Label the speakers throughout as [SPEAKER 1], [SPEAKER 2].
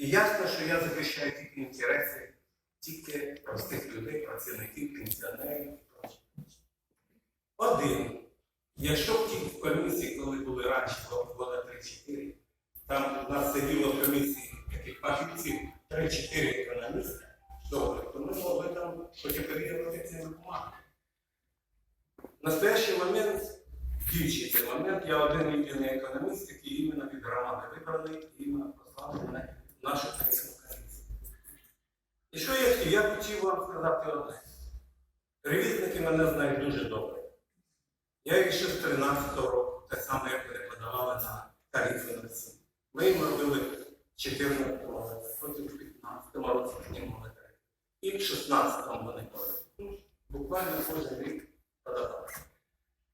[SPEAKER 1] І ясно, що я захищаю тільки інтереси тільки простих людей, працівників, пенсіонерів. Один. Якщо в тій комісії, коли були раніше, года 3-4, там у нас сиділо в комісії таких фахівців 3-4 економіста, добре, то ми могли там цими бумагами. В настоящий момент, діючий цей момент, я один єдиний економіст, який іменно від громади вибраний, іменно послав мене в нашу комісію. І що я хотів? Я хотів вам сказати одне. Ревізники мене знають дуже добре. Я їх ще з 13-го року, те саме, як подавали на тарифи на ці. Ми їм робили 14 році, потім в 15 році піднімали тарифи. І в 16-му вони подали. Ну, Буквально кожен рік подавали.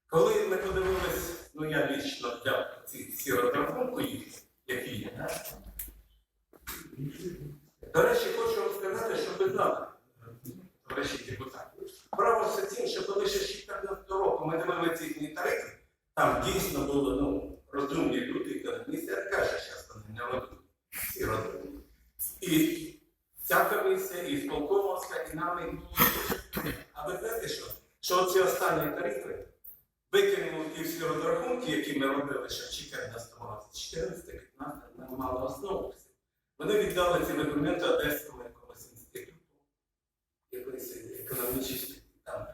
[SPEAKER 1] Коли ми подивились, ну я лічно взяв ці всі розрахунки які є? До речі, хочу вам сказати, що ви знали, товариші депутати. Право все тим, що коли ще з 14 року ми дивилися їхні тарифи, там дійсно було ну, розумні люди, економісти, я каже, зараз вони не ведуть. Всі розумні. І ця комісія, і сполкомовська, і нами. А ви знаєте що? Що ці останні тарифи викинули ті всі розрахунки, які ми робили ще в 14 році, 14-15 ми мали основу. Вони віддали ці документи Одеському якомусь інституту, якоїсь економічної там.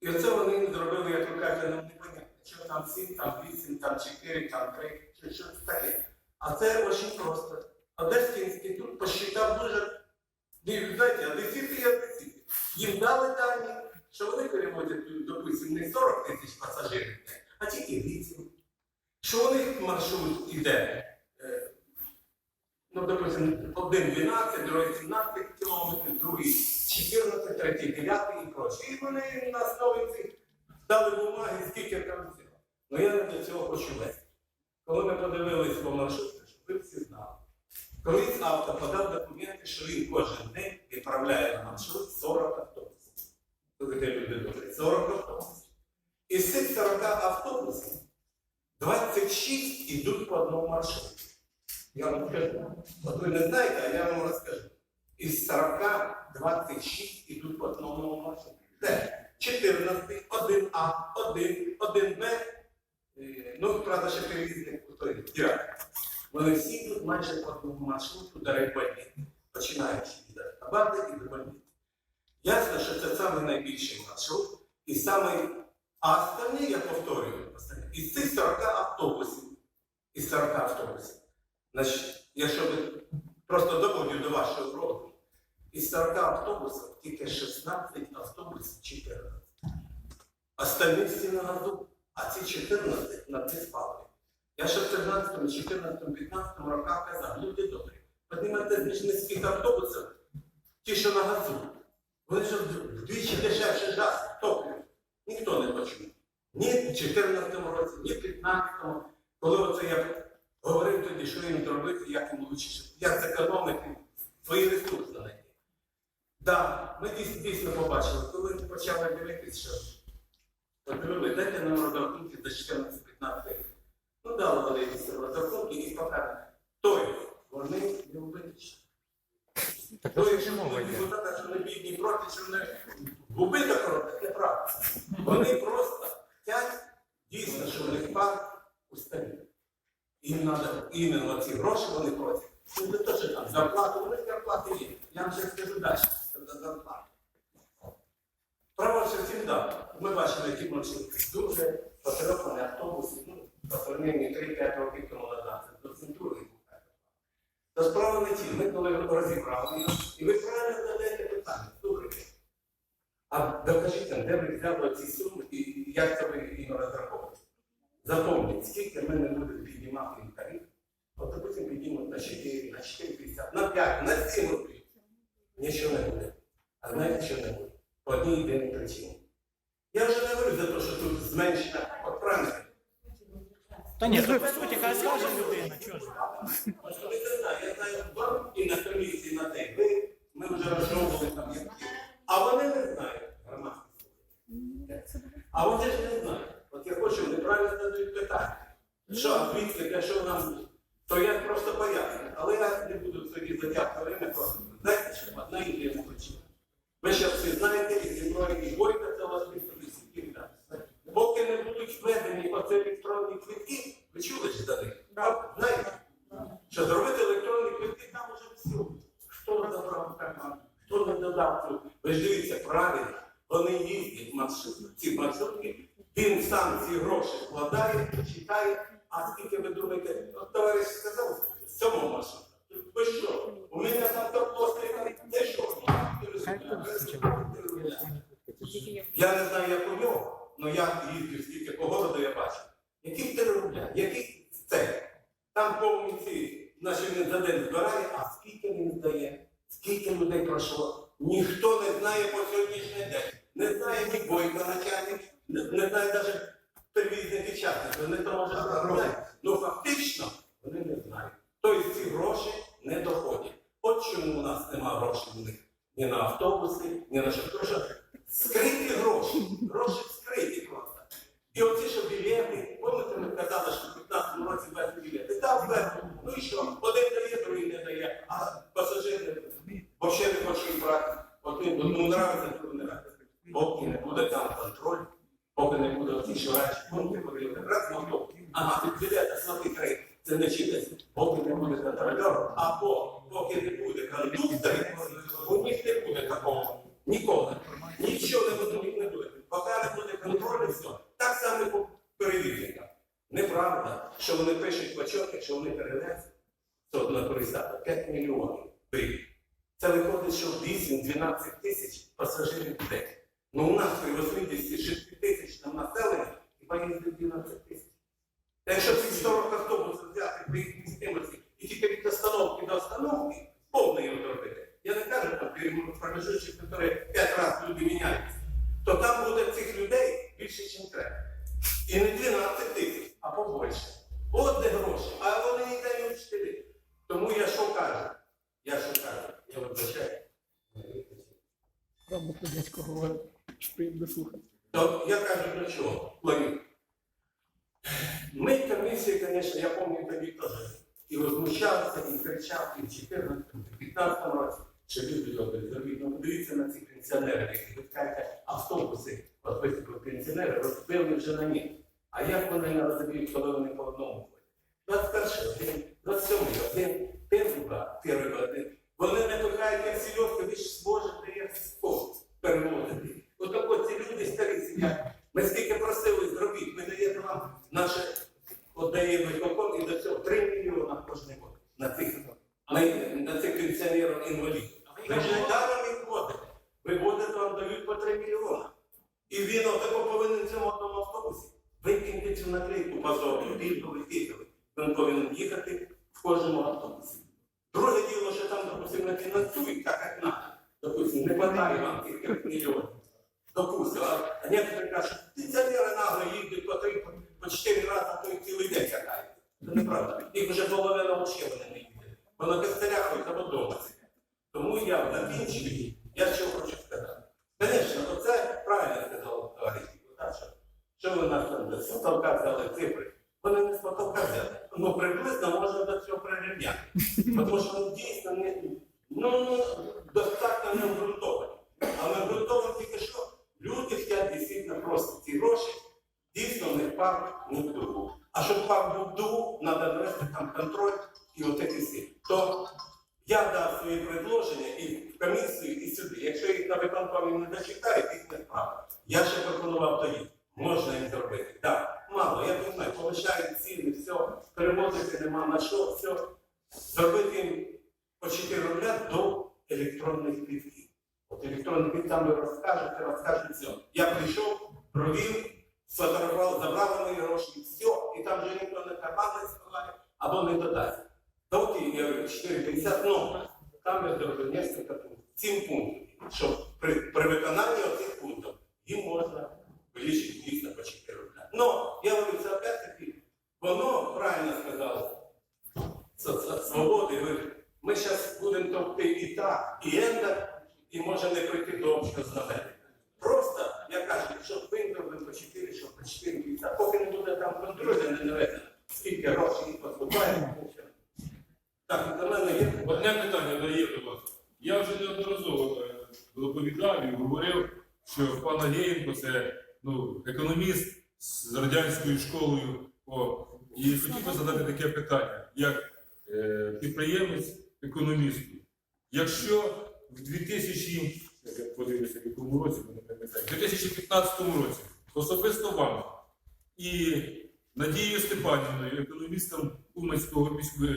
[SPEAKER 1] І оце вони зробили, як ви кажете, нам непонятно. Що там 7, там 8, там 4, там 3, що, що таке. А це дуже просто. Одеський інститут посчитав дуже, ви знаєте, одесіти і одесіти. Їм дали дані, що вони перевозять, допустим, не 40 тисяч пасажирів, а тільки 8. Що у них маршрут іде? Ну, один 12, другий 17 кілометрів, другий 14, третій 9 і проче. І вони на цих дали бумаги, скільки там всього. Ну я до цього хочу вести. Коли ми подивились по маршруту, щоб ви всі знали. Колись авто подав документи, що він кожен день відправляє на маршрут 40 автобусів. Слухайте, люди добрі, 40 автобусів. Із цих 40 автобусів 26 йдуть по одному маршруту. Я вам скажу. От ви не знаєте, а я вам розкажу. Із 40 26 ідуть по одному маршруту. Де? 14, 1А, 1, 1Б. е, Ну, правда, ще у той дірак. Вони всі йдуть майже по одному маршруту до райбольниці, починаючи від Абади і до больниці. Ясно, що це самий найбільший маршрут і самий а остальні, я повторюю, із цих 40 автобусів, із 40 автобусів, значить, якщо ви просто доводю до вашого роду, із 40 автобусів тільки 16 автобусів 14. Остальні всі на газу, а ці 14 на диспаливі. Я ще в 13, 14, 15 роках казав, люди добрі, піднімайте з низьких автобусів, ті, що на газу. Вони ж вдвічі дешевше газ, топливо. Ніхто не почув. Ні в 14 році, ні в 15-му. Коли оце я говорив тоді, що їм зробити, як їм лучше, як зекономити свої ресурси на них. Так, ми дійсно, дійсно побачили, коли почали дивитися, що подивили, дайте нам розрахунки за 14-15 років. Ну, дали вони розрахунки і показали. Тобто, вони не Ну, якщо
[SPEAKER 2] що
[SPEAKER 1] депутата, що не бідні проти, що не убиток робить, це правда. Вони просто хочуть дійсно, що в них парк устарів. Їм треба іменно ці гроші вони просять. Ну, не там зарплату, вони зарплати є. Я вам ще скажу далі, що за зарплату. Право, що всім да. Ми бачили, які маршрути. Дуже потрапані автобуси, ну, по сравненню 3-5 років тому назад, це до центури. Та справа не ті. Ми коли розібрали і ви правильно задаєте питання. Слухайте. А докажіть нам, де ви взяли ці суми і як це ви їм розраховуєте? Запомніть, скільки ми не будемо піднімати тариф, от допустим, піднімуть на 4, на 4,50, на 5, на 7 рублів. Нічого не буде. А знаєте, що не буде? По одній єдиній причині. Я вже не говорю за те, що тут зменшена, от правильно.
[SPEAKER 2] Та ні, по суті, хай скаже людина, чого ж.
[SPEAKER 1] Просто ви не знаєте, я знаю вам і на комісії на те. Ви, ми вже розшовували там як. А вони не знають громадські слухання. А вони ж не знають. От я хочу, вони правильно задають питання. Що, Віцик, а що нам То я просто поясню. Але я не буду собі затягти время, просто знаєте, що одна ідея не хоче. Ви ще всі знаєте, і зі мною і Бойко це у вас місто Поки не будуть введені оці електронні квитки, ви чули ж за них? Знаєте? Що зробити електронні квитки, там уже все. Хто забрав карман, хто не додав цю. Ви ж дивіться, правильно, вони їздять маршрутки, ці маршрутки, він сам ці гроші вкладає, читає, а скільки ви думаєте, от товариш сказав, з цього маршруту. Ви що? У мене там торплосний, де що? Я не знаю, як у нього, але я їздив скільки по городу я бачу. Які 3 рубля? Який це? Там повні ці, за збирає, а скільки він здає? Скільки людей пройшло? Ніхто не знає по сьогоднішній день. Не знає ні бойка начальник, не, не знає навіть перевізник і часник. Вони то може знають. Ну фактично вони не знають. Тобто ці гроші не доходять. От чому у нас немає грошей у них ні на автобуси, ні на що. Тому що скриті гроші. Гроші скриті просто. І оці що білети, пам'ятаєте, ми казали, що в 15 році ввезли білети. Так, ввезли. Ну і що? Один дає, другий не дає, а пасажири взагалі не хочуть брати. Один одному нравиться, другому не нравиться. Поки не буде там контроль, поки шурачі пункти, коли люди раз мотор, ага, ти білети, слабий край, це не читається. Поки не буде контрольора, або поки не буде кондукторів, у них не буде такого. Ніколи. Нічого не буде. Поки не буде контролю, все. Так само по перевірникам. Неправда, що вони пишуть початки, що вони перевезли. Це одна туриста 5 мільйонів. Це виходить, що 8-12 тисяч пасажирів в день. Ну у нас при 86 тисячному населенні хіба їздить 12 тисяч. Та якщо ці 40 автобусів взяти при їх містимості і тільки від остановки до остановки, повно його зробити. Я не кажу, там в які 5 разів люди міняються, то там буде цих людей більше, ніж треба. І не 12 тисяч, а побольше. От де гроші, а вони не дають вчителі. Тому я що кажу? Я що кажу? Я вибачаю.
[SPEAKER 2] Правда, про дядько говорить,
[SPEAKER 1] То я кажу до чого? Ми комісії, звісно, я пам'ятаю тоді теж. І возмущався, і кричав, і в 14 і 15 році, що люди добре зробіть. Ну, подивіться на цих пенсіонерів, які ви кажете, автобуси, от виступили пенсіонери, розбили вже на них. А як вони не розуміють, коли вони по одному ходять? 21 один, 27 один, перший ба- перший один. Вони не пихають як сільотки, ви ж зможете як спорт переводити. Ці люди старі сім'я. Ми скільки просили зробіть, ми даємо вам наше віддаємо і до цього 3 мільйони кожен год на цих, на цих пенсіонерів інвалідів. Ви ж не даром їх водите. Ви водите, вам дають по 3 мільйони. І він отако повинен в цьому одному автобусі. Викиньте цю наклейку позорну, пільговий пільговий. Він повинен їхати в кожному автобусі. Друге діло, що там, допустимо, не фінансують так, як треба. Допустимо, не хватає вам цих 3 мільйонів. Допустим, а, а некоторые кажуть, що пенсіонери нагло їздять по три, по, по чотири рази, а то й цілий день катають. Це неправда. Їх вже половина взагалі вони не їздять. Бо на костелях ходять або вдома сидять. Тому я закінчую, я що хочу сказати. Звісно, оце правильно сказав товариш депутат, що, що ви нас там з потолка взяли цифри. Вони не з потолка взяли. Ну, приблизно можна до цього прирівняти. Тому що вони дійсно не, достатньо не обґрунтовані. Але обґрунтовані тільки що люди хочуть дійсно просто ці гроші, дійсно в них парк не в дугу. А щоб парк був в дугу, треба навести там контроль і отакі всі. То я дав свої предложення і в комісію, і сюди. Якщо їх на виконкомі не дочекають, їх не справа. Я ще пропонував тоді. Можна їх зробити. Так, мало, я розумію, повищають ціни, все, перевозити нема на що, все. Зробити їм по 4 рубля до електронних квітків. От електронний квітки там ви розкажете, розкажете все. Я прийшов, провів, сфотографував, забрали мої гроші, все, і там же ніхто не кармани складає або не додасть. Доки я говорю, 4,50, ну, там я зробив несколько пунктів, 7 пунктів, що при, при виконанні цих пунктів їм можна вилічити дійсно по 4 рубля. Ну, я говорю, це опять-таки, воно правильно сказав Соц- свободи, ви, ми зараз будемо товкти і так, і енда, і може не прийти до общого знаменника. Просто, я кажу, щоб ви зробили по 4, щоб по 4 50, поки не буде там контролю не наведено, скільки грошей поступає,
[SPEAKER 3] Одне питання дає до вас. Я вже неодноразово е, доповідав і говорив, що пан Агеєнко це ну, економіст з радянською школою. О, і хотів би задати таке питання, як е, підприємець економісту. Якщо в 2000, я подивлюся, в якому році, в 2015 році особисто вам і Надією Степанівною, економістом Уманського міського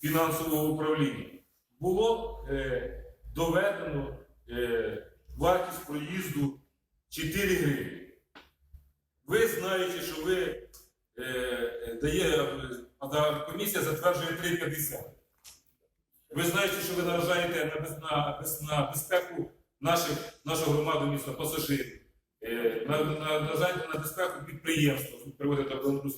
[SPEAKER 3] фінансового управління, було е, доведено е, вартість проїзду 4 гривні. Ви знаєте, що ви е, е, дає, комісія затверджує 3,50. Ви знаєте, що ви наражаєте на, на, на безпеку наших, нашого громаду міста пасажирів, е, на, на, наражаєте на безпеку підприємства, приводите до.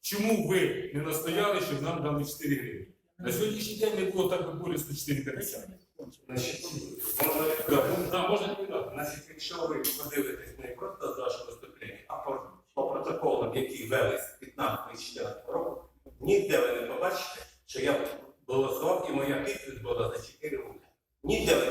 [SPEAKER 3] Чому ви не настояли, щоб нам дали 4 гривні? На сьогоднішній день не було так би болісно 4,50.
[SPEAKER 1] Значить,
[SPEAKER 3] да, можна відповідати.
[SPEAKER 1] Значить, якщо ви подивитесь не просто з вашого виступлення, а по, по протоколам, які велись 15-14 року, ніде ви не побачите, що я голосував і моя підпис була за 4 роки. Ніде ви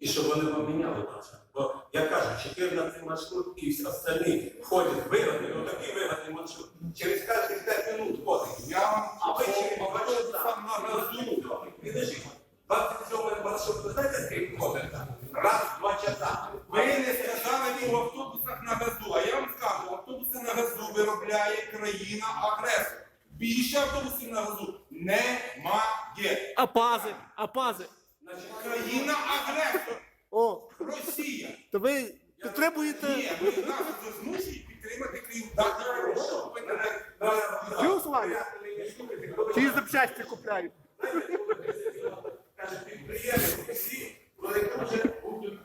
[SPEAKER 3] і
[SPEAKER 4] щоб
[SPEAKER 1] вони поміняли вас. Бо я кажу, 14 маршрут і всі остальні ходять вигодні, ну такий вигодний маршрут. Через кожних 5 минут ходить.
[SPEAKER 4] Я вам
[SPEAKER 1] А ви через
[SPEAKER 4] по
[SPEAKER 1] два
[SPEAKER 4] автобусам
[SPEAKER 1] часа
[SPEAKER 4] на газу.
[SPEAKER 1] Підожди, 27 маршрут, ви знаєте, скільки ходить? Раз, два часа.
[SPEAKER 4] Ви не сказали ні в автобусах на газу, а я вам скажу, автобуси на газу виробляє країна-агресор. Більше автобусів на газу немає.
[SPEAKER 2] А пази, а пази.
[SPEAKER 4] Країна-агресор.
[SPEAKER 2] О,
[SPEAKER 4] Росія.
[SPEAKER 2] то ви підтримуєте
[SPEAKER 4] Ні, ви нас змушують підтримати Крим. Так, ви не-
[SPEAKER 2] Плюс Ваня? Ті запчасті купляють.
[SPEAKER 1] Каже, підприємці всі, коли дуже будуть